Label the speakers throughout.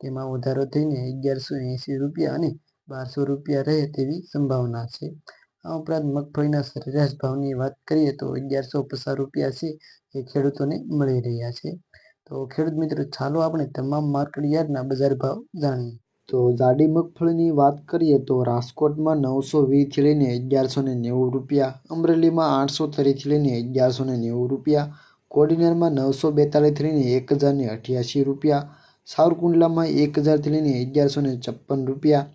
Speaker 1: તેમાં વધારો થઈને અગિયારસો એંસી રૂપિયા અને બારસો રૂપિયા રહે તેવી સંભાવના છે. આ ઉપરાંત મગફળીના સરેરાશ ભાવની વાત કરીએ તો અગિયારસો પચાસ રૂપિયા છે એ ખેડૂતોને મળી રહ્યા છે. તો ખેડૂત મિત્રો, ચાલો આપણે તમામ માર્કેટ યાર્ડના બજાર ભાવ જાણીએ. તો જાડી મગફળીની વાત કરીએ તો રાજકોટમાં નવસો વીસથી લઈને અગિયારસો ને નેવું રૂપિયા, અમરેલીમાં આઠસો ત્રીસથી લઈને અગિયારસો ને નેવું રૂપિયા, કોડીનારમાં નવસો બેતાલીસથી લઈને એક હજાર ને અઠ્યાસી રૂપિયા સાવરકુંડલામાં એક હજારથી લઈને અગિયારસો ને છપ્પન રૂપિયા,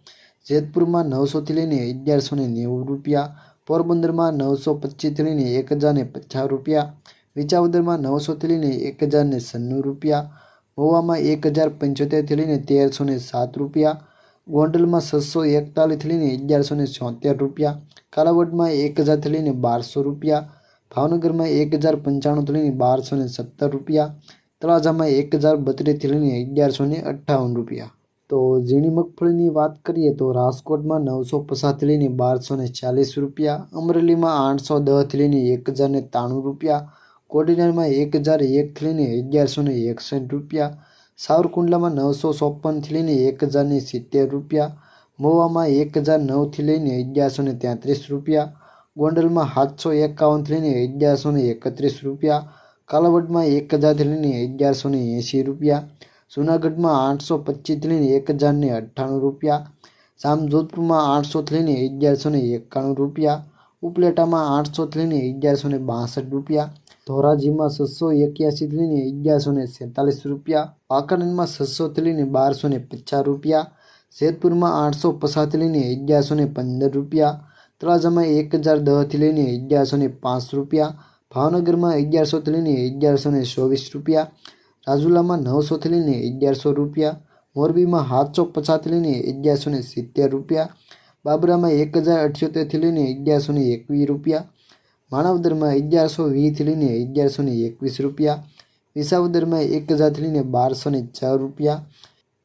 Speaker 1: જેતપુરમાં નવસોથી લઈને અગિયારસો ને નેવું રૂપિયા, પોરબંદરમાં નવસો પચીસથી લઈને એક હજાર ને પચાસ રૂપિયા વિચાવદરમાં નવસોથી લઈને એક હજાર ને સન્નું રૂપિયા મહુવામાં એક હજાર પંચોતેરથી લઈને તેરસો ને સાત રૂપિયા, ગોંડલમાં છસો એકતાલીસથી લઈને અગિયારસો ને છોતેર રૂપિયા, કાલાવડમાં એક હજારથી લઈને બારસો રૂપિયા, ભાવનગરમાં એક હજાર પંચાણુંથી લઈને બારસો ને સત્તર રૂપિયા તળાજામાં એક હજાર બત્રીસથી લઈને અગિયારસો ને અઠ્ઠાવન રૂપિયા. તો ઝીણી મગફળીની વાત કરીએ તો રાજકોટમાં નવસો પચાસથી લઈને બારસો ને ચાલીસ રૂપિયા, અમરેલીમાં આઠસો દસથી લઈને એક હજાર ને ત્રાણું રૂપિયા, કોડીનારમાં એક હજાર એકથી લઈને અગિયારસો ને એકસઠ રૂપિયા, સાવરકુંડલામાં નવસો ચોપનથી લઈને એક હજાર ને સિત્તેર રૂપિયા મોવામાં એક હજાર નવથી લઈને અગિયારસો ને તેત્રીસ રૂપિયા, ગોંડલમાં સાતસો એકાવનથી લઈને અગિયારસો ને એકત્રીસ રૂપિયા કાલાવડમાં એક હજારથી લઈને અગિયારસો ને એંસી રૂપિયા જૂનાગઢમાં આઠસો પચીસથી લઈને એક હજાર ને અઠ્ઠાણું રૂપિયા જામજોધપુરમાં આઠસોથી લઈને અગિયારસો ને એકાણું રૂપિયા ઉપલેટામાં આઠસોથી લઈને અગિયારસો ને બાસઠ રૂપિયા ધોરાજીમાં છસો એક્યાસીથી લઈને અગિયારસો ને સેતાલીસ રૂપિયા પાકરણમાં છસોથી લઈને બારસો ને પચાસ રૂપિયા જેતપુરમાં આઠસો પચાસથી લઈને અગિયારસો ને પંદર રૂપિયા તળાજામાં એક હજાર દસથી લઈને અગિયારસો ને પાંચ રૂપિયા ભાવનગરમાં અગિયારસોથી લઈને અગિયારસો ને ચોવીસ રૂપિયા, રાજુલામાં નવસોથી લઈને અગિયારસો રૂપિયા, મોરબીમાં સાતસો પચાસથી લઈને અગિયારસો ને સિત્તેર રૂપિયા, બાબરામાં એક હજાર અઠ્યોતેરથી લઈને અગિયારસો ને એકવીસ રૂપિયા, માણાવદરમાં અગિયારસો વીસથી લઈને અગિયારસો ને એકવીસ રૂપિયા, વિસાવદરમાં એક હજારથી લઈને બારસો ને છ રૂપિયા,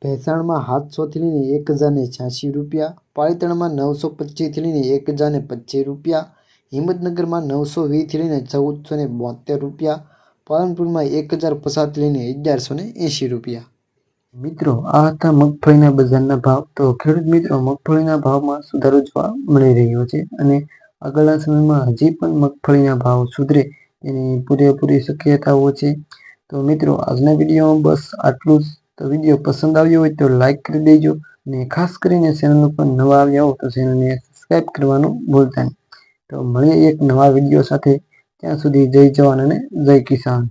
Speaker 1: ભેસાણમાં સાતસોથી લઈને એક હજાર ને છ્યાસી રૂપિયા પાળીતણમાં નવસો પચીસથી લઈને એક હજાર ને પચીસ રૂપિયા હિંમતનગરમાં નવસો વીસથી લઈને ચૌદસો ને બોતેર રૂપિયા, પાલનપુરમાં એક હજાર પચાસથી લઈને અગિયારસો ને એંશી રૂપિયા. મિત્રો, આ હતા મગફળીના બજારના ભાવ. તો ખેડૂત મિત્રો, મગફળીના ભાવમાં સુધારો જોવા મળી રહ્યો છે અને આગળના સમયમાં હજી પણ મગફળીના ભાવ સુધરે એની પૂરેપૂરી શક્યતાઓ છે. તો મિત્રો, આજના વિડીયોમાં બસ આટલું જ. તો વીડિયો પસંદ આવ્યો હોય તો લાઈક કરી દેજો અને ખાસ કરીને ચેનલ ઉપર નવા આવ્યા હો તો ચેનલને સબસ્ક્રાઈબ કરવાનું ભૂલતા નહીં. તો મળીએ એક નવા વીડિયો સાથે. ત્યાં સુધી જય જવાન અને જય કિસાન.